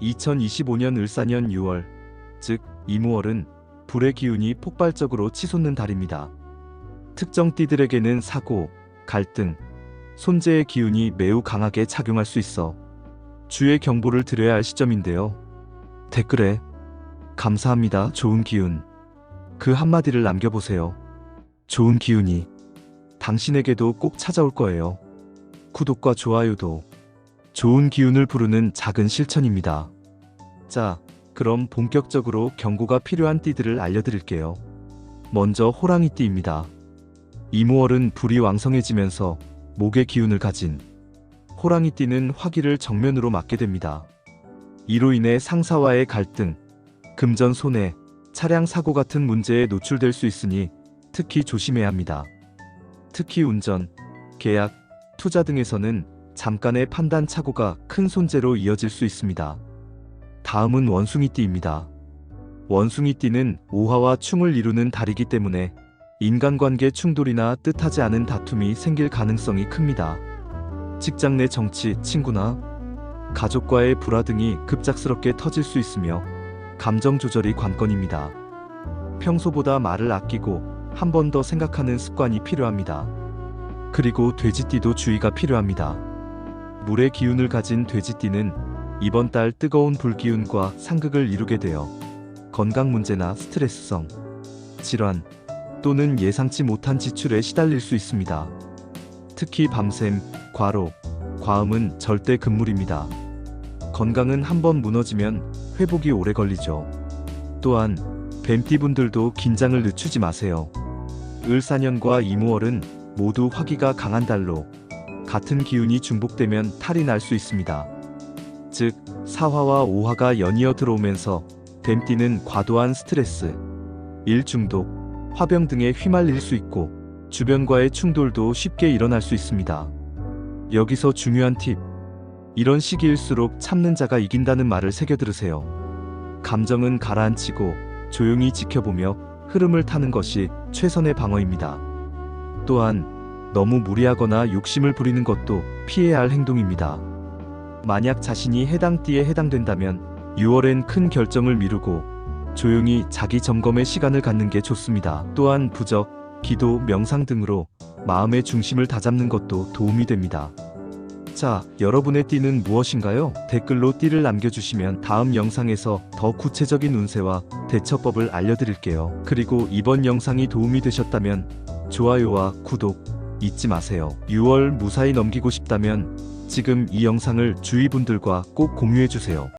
2025년 을사년 6월, 즉 이무월은 불의 기운이 폭발적으로 치솟는 달입니다. 특정 띠들에게는 사고, 갈등, 손재의 기운이 매우 강하게 작용할 수 있어 주의 경보를 드려야 할 시점인데요. 댓글에 감사합니다. 좋은 기운. 그 한마디를 남겨보세요. 좋은 기운이 당신에게도 꼭 찾아올 거예요. 구독과 좋아요도 좋은 기운을 부르는 작은 실천입니다. 자, 그럼 본격적으로 경고가 필요한 띠들을 알려드릴게요. 먼저 호랑이 띠입니다. 이무월은 불이 왕성해지면서 목의 기운을 가진 호랑이 띠는 화기를 정면으로 맞게 됩니다. 이로 인해 상사와의 갈등, 금전 손해, 차량 사고 같은 문제에 노출될 수 있으니 특히 조심해야 합니다. 특히 운전, 계약, 투자 등에서는 잠깐의 판단 착오가 큰 손재로 이어질 수 있습니다. 다음은 원숭이띠입니다. 원숭이띠는 오화와 충을 이루는 달이기 때문에 인간관계 충돌이나 뜻하지 않은 다툼이 생길 가능성이 큽니다. 직장 내 정치, 친구나 가족과의 불화 등이 급작스럽게 터질 수 있으며 감정 조절이 관건입니다. 평소보다 말을 아끼고 한 번 더 생각하는 습관이 필요합니다. 그리고 돼지띠도 주의가 필요합니다. 물의 기운을 가진 돼지띠는 이번 달 뜨거운 불기운과 상극을 이루게 되어 건강 문제나 스트레스성, 질환 또는 예상치 못한 지출에 시달릴 수 있습니다. 특히 밤샘, 과로, 과음은 절대 금물입니다. 건강은 한번 무너지면 회복이 오래 걸리죠. 또한 뱀띠분들도 긴장을 늦추지 마세요. 을사년과 이무월은 모두 화기가 강한 달로 같은 기운이 중복되면 탈이 날 수 있습니다. 즉, 사화와 오화가 연이어 들어오면서 뱀띠는 과도한 스트레스, 일 중독, 화병 등에 휘말릴 수 있고 주변과의 충돌도 쉽게 일어날 수 있습니다. 여기서 중요한 팁. 이런 시기일수록 참는 자가 이긴다는 말을 새겨 들으세요. 감정은 가라앉히고 조용히 지켜보며 흐름을 타는 것이 최선의 방어입니다. 또한 너무 무리하거나 욕심을 부리는 것도 피해야 할 행동입니다. 만약 자신이 해당 띠에 해당된다면 6월엔 큰 결정을 미루고 조용히 자기 점검의 시간을 갖는 게 좋습니다. 또한 부적, 기도, 명상 등으로 마음의 중심을 다잡는 것도 도움이 됩니다. 자, 여러분의 띠는 무엇인가요? 댓글로 띠를 남겨주시면 다음 영상에서 더 구체적인 운세와 대처법을 알려드릴게요. 그리고 이번 영상이 도움이 되셨다면 좋아요와 구독 잊지 마세요. 6월 무사히 넘기고 싶다면 지금 이 영상을 주위 분들과 꼭 공유해주세요.